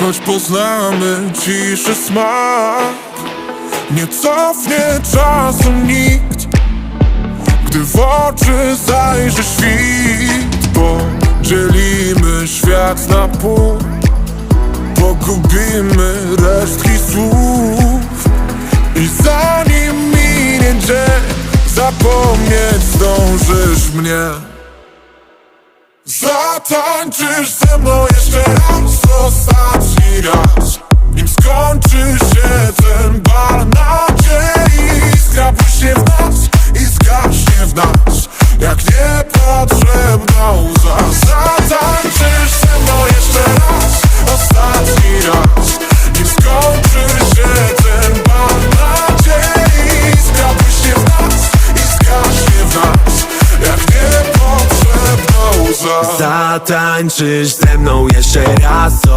Choć poznamy ciszy smak Nie cofnie czasu nikt. Gdy w oczy zajrzy świt Podzielimy świat na pół. Pogubimy resztki słów. I zanim minie dzień Zapomnieć zdążysz mnie. Zatańczysz ze mną niepotrzebna łza Zatańczysz ze mną jeszcze raz? Ostatni raz. Nim skończy się ten bal nadziei. Błyśnie w nas i zgaśnie w nas. Jak niepotrzebna łza Zatańczysz ze mną jeszcze raz